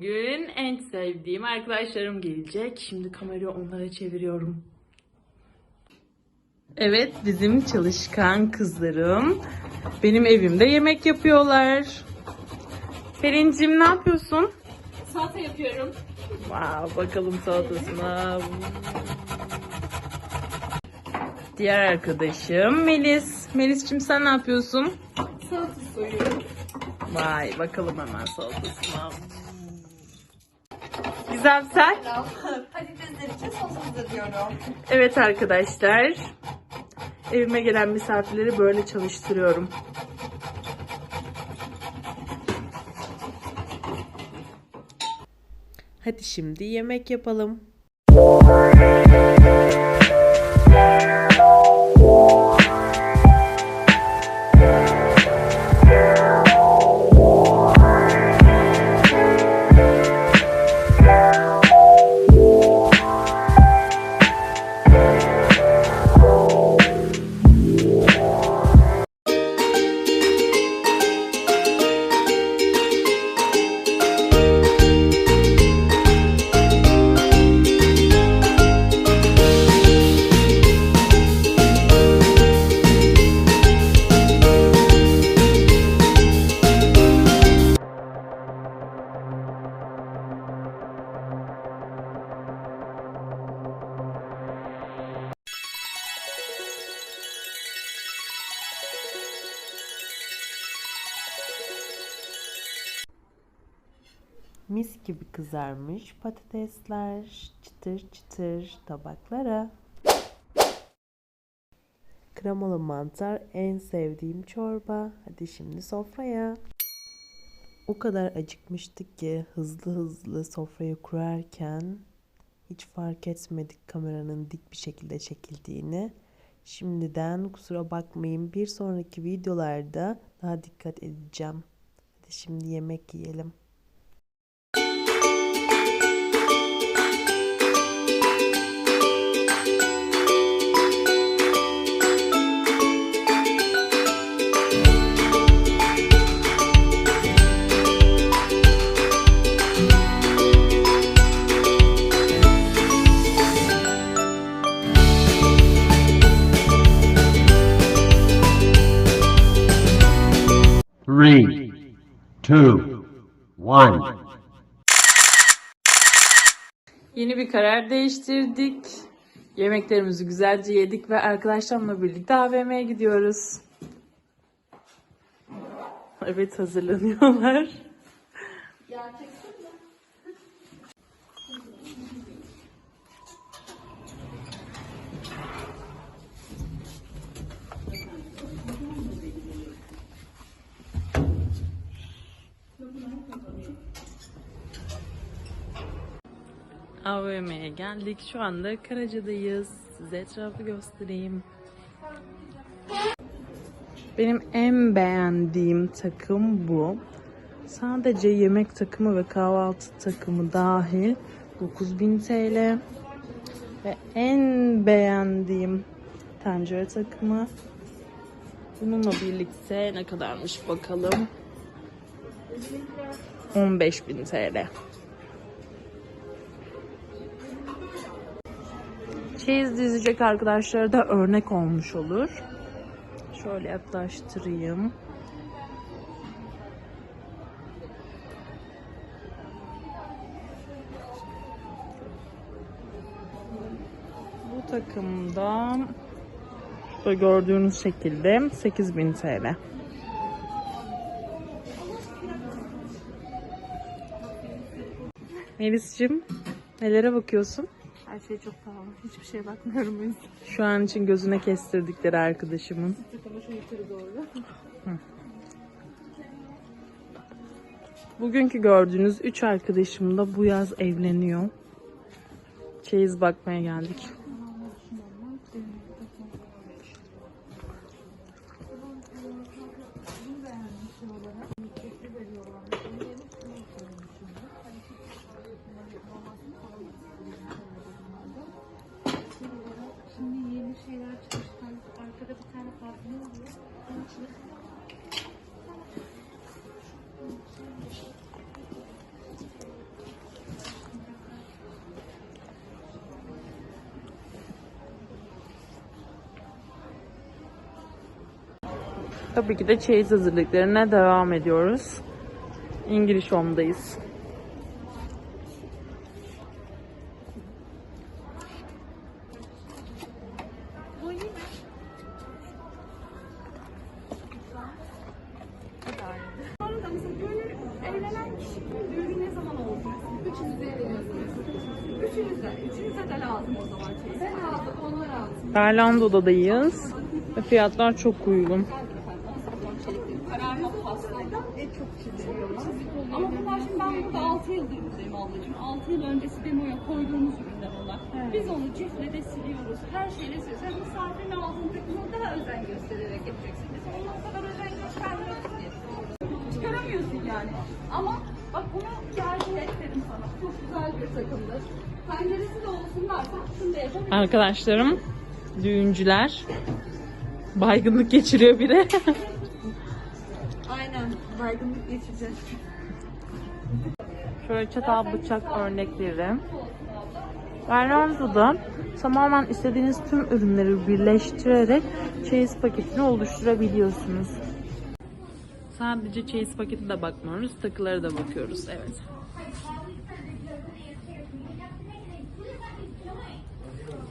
Gün en sevdiğim arkadaşlarım gelecek. Şimdi kamerayı onlara çeviriyorum. Evet, bizim çalışkan kızlarım benim evimde yemek yapıyorlar. Pelincim ne yapıyorsun? Salata yapıyorum. Wow, bakalım salatasına. Diğer arkadaşım Melis. Melis'cim sen ne yapıyorsun? Salata soyuyorum. Vay bakalım hemen salatasına. Güzel sen? Patatesler için sos hazırlıyorum. Evet arkadaşlar. Evime gelen misafirleri böyle çalıştırıyorum. Hadi şimdi yemek yapalım. Mis gibi kızarmış patatesler çıtır çıtır tabaklara. Kremalı mantar en sevdiğim çorba. Hadi şimdi sofraya. O kadar acıkmıştık ki hızlı hızlı sofrayı kurarken hiç fark etmedik kameranın dik bir şekilde çekildiğini. Şimdiden kusura bakmayın bir sonraki videolarda daha dikkat edeceğim. Hadi şimdi yemek yiyelim. Three, two, one. Yeni bir karar değiştirdik. Yemeklerimizi güzelce yedik ve arkadaşlarımla birlikte AVM'ye gidiyoruz. Evet hazırlanıyorlar. AVM'ye geldik. Şu anda Karaca'dayız. Size etrafı göstereyim. Benim en beğendiğim takım bu. Sadece yemek takımı ve kahvaltı takımı dahil 9000 TL. Ve en beğendiğim tencere takımı. Bununla birlikte ne kadarmış bakalım. 15.000 TL. Çeyiz dizecek arkadaşlara da örnek olmuş olur. Şöyle yaklaştırayım. Bu takımda da gördüğünüz şekilde 8000 TL. Melis'cim nelere bakıyorsun? Her şey çok pahalı. Hiçbir şeye bakmıyorum o yüzden. Şu an için gözüne kestirdikleri arkadaşımın. Ama şu yukarı doğru. Bugünkü gördüğünüz üç arkadaşım da bu yaz evleniyor. Çeyiz bakmaya geldik. Tabii ki de çeyiz hazırlıklarına devam ediyoruz. İngiliz Home'dayız. Sonra da mesela düğünü, evlenen çok çiziyorlar. Ama bunlar şimdi ben burada 6 yıldır buradayım ablacığım. 6 yıl öncesi demoya koyduğumuz ürünler onlar. Biz onu cifle de siliyoruz. Her şeyle siliyoruz. Sen misafirin altında bunu daha özen göstererek yapacaksın. Biz ona o kadar özen göstermiyoruz ki. Çıkaramıyorsun yani. Ama bak bunu tercih et dedim sana. Çok güzel bir takımdır. Penceresi de olsun dersen şunu da yapabilirsin. Arkadaşlarım, düğüncüler. Baygınlık geçiriyor biri. Aynen. Baygınlık geçeceğiz. Şöyle çatal bıçak örnekleri. Berlando'da tamamen istediğiniz tüm ürünleri birleştirerek çeyiz paketini oluşturabiliyorsunuz. Sadece çeyiz paketi de bakmıyoruz, takıları da bakıyoruz. Evet.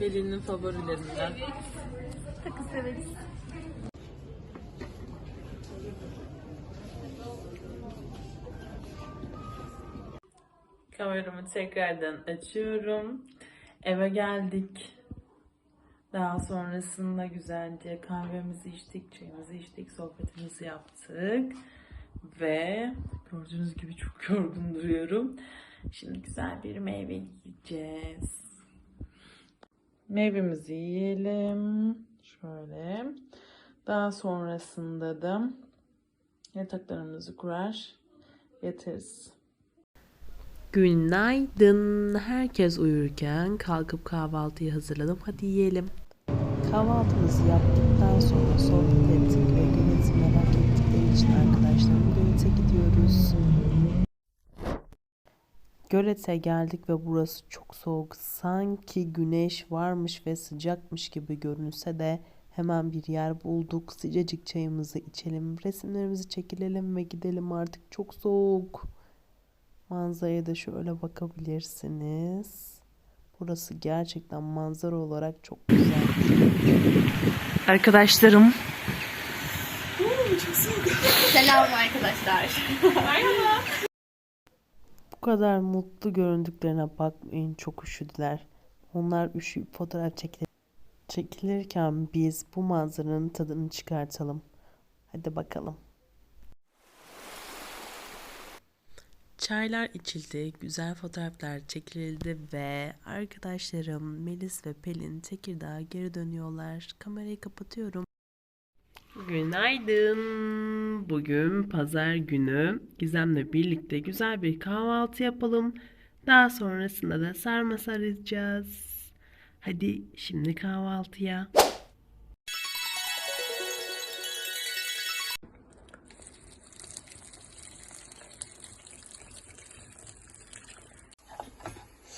Belin'in favorilerinden. Takı severiz. Kameramı tekrardan açıyorum. Eve geldik. Daha sonrasında güzelce kahvemizi içtik, çayımızı içtik, sohbetimizi yaptık. Ve gördüğünüz gibi çok yorgun duruyorum. Şimdi güzel bir meyve yiyeceğiz. Meyvemizi yiyelim. Şöyle. Daha sonrasında da yataklarımızı kurar yatarız. Günaydın. Herkes uyurken kalkıp kahvaltıyı hazırladım. Hadi yiyelim. Kahvaltımızı yaptıktan sonra sohbet ettik ve Gölet'i merak ettikleri için arkadaşlarım Gölet'e gidiyoruz. Gölet'e geldik ve burası çok soğuk. Sanki güneş varmış ve sıcakmış gibi görünse de hemen bir yer bulduk. Sıcacık çayımızı içelim, resimlerimizi çekilelim ve gidelim artık çok soğuk. Manzaraya da şöyle bakabilirsiniz. Burası gerçekten manzara olarak çok güzel. Arkadaşlarım Selam arkadaşlar. bu kadar mutlu göründüklerine bakmayın çok üşüdüler. Onlar üşüyüp fotoğraf çekilir. çekilirken biz bu manzaranın tadını çıkartalım. Hadi bakalım. Çaylar içildi, güzel fotoğraflar çekildi ve arkadaşlarım Melis ve Pelin Tekirdağ'a geri dönüyorlar. Kamerayı kapatıyorum. Günaydın. Bugün pazar günü. Gizem'le birlikte güzel bir kahvaltı yapalım. Daha sonrasında da sarma saracağız. Hadi şimdi kahvaltıya.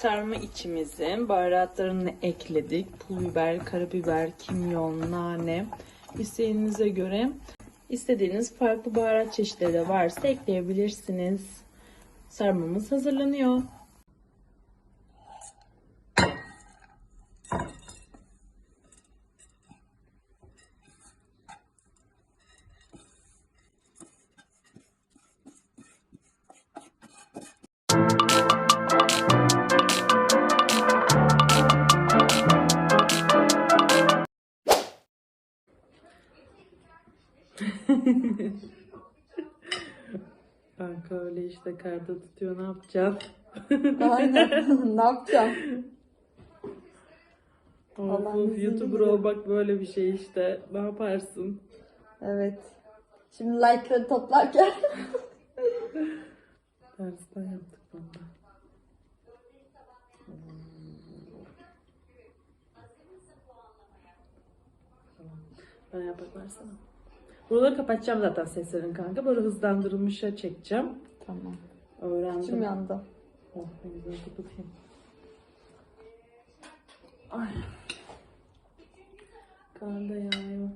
Sarma içimizin baharatlarını ekledik. Pul biber, karabiber, kimyon, nane. İsteğinize göre istediğiniz farklı baharat çeşitleri de varsa ekleyebilirsiniz. Sarmamız hazırlanıyor. Kanka öyle işte karda tutuyor ne yapacaksın? Aynen. ne yapacağım? Of, of, YouTuber olmak böyle bir şey işte. Ne yaparsın? Evet. Şimdi like'ları toplarken. Tersten yaptık valla. Bana yapak versene. Buraları kapatacağım zaten seslerin kanka. Böyle hızlandırılmışa çekeceğim. Tamam. Öğrendim. İçim yandı. Oh, ben güzel kapatayım. Ay. Kan da yağıyor.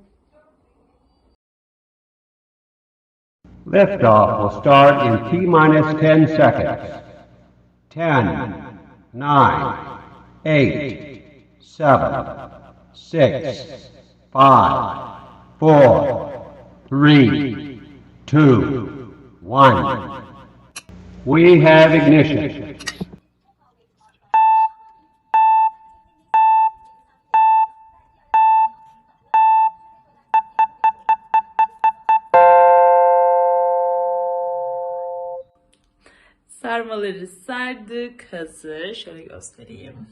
Liftoff will start in T minus 10 seconds. 10, 9, 8, 7, 6, 5, 4, 3, 2, 1. We have ignition. Sarmaları sardık. Hazır. Şöyle göstereyim.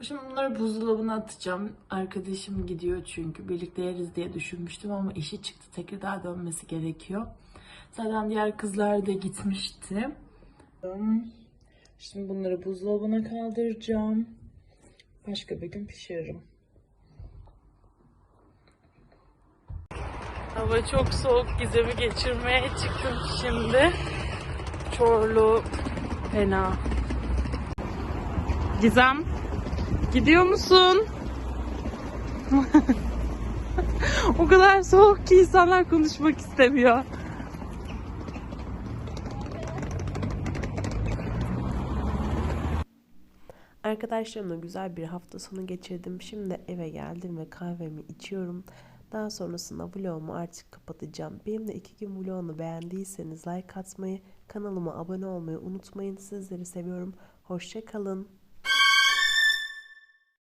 Şimdi bunları buzdolabına atacağım. Arkadaşım gidiyor çünkü. Birlikte yeriz diye düşünmüştüm ama işi çıktı. Tekrar dönmesi gerekiyor. Zaten diğer kızlar da gitmişti. Şimdi bunları buzdolabına kaldıracağım. Başka bir gün pişiririm. Hava çok soğuk. Gizem'i geçirmeye çıktım şimdi. Çorlu fena. Gizem, gidiyor musun? o kadar soğuk ki insanlar konuşmak istemiyor. Arkadaşlarımla güzel bir hafta sonu geçirdim. Şimdi eve geldim ve kahvemi içiyorum. Daha sonrasında vlogumu artık kapatacağım. Benim de iki gün vlogunu beğendiyseniz like atmayı, kanalıma abone olmayı unutmayın. Sizleri seviyorum. Hoşça kalın.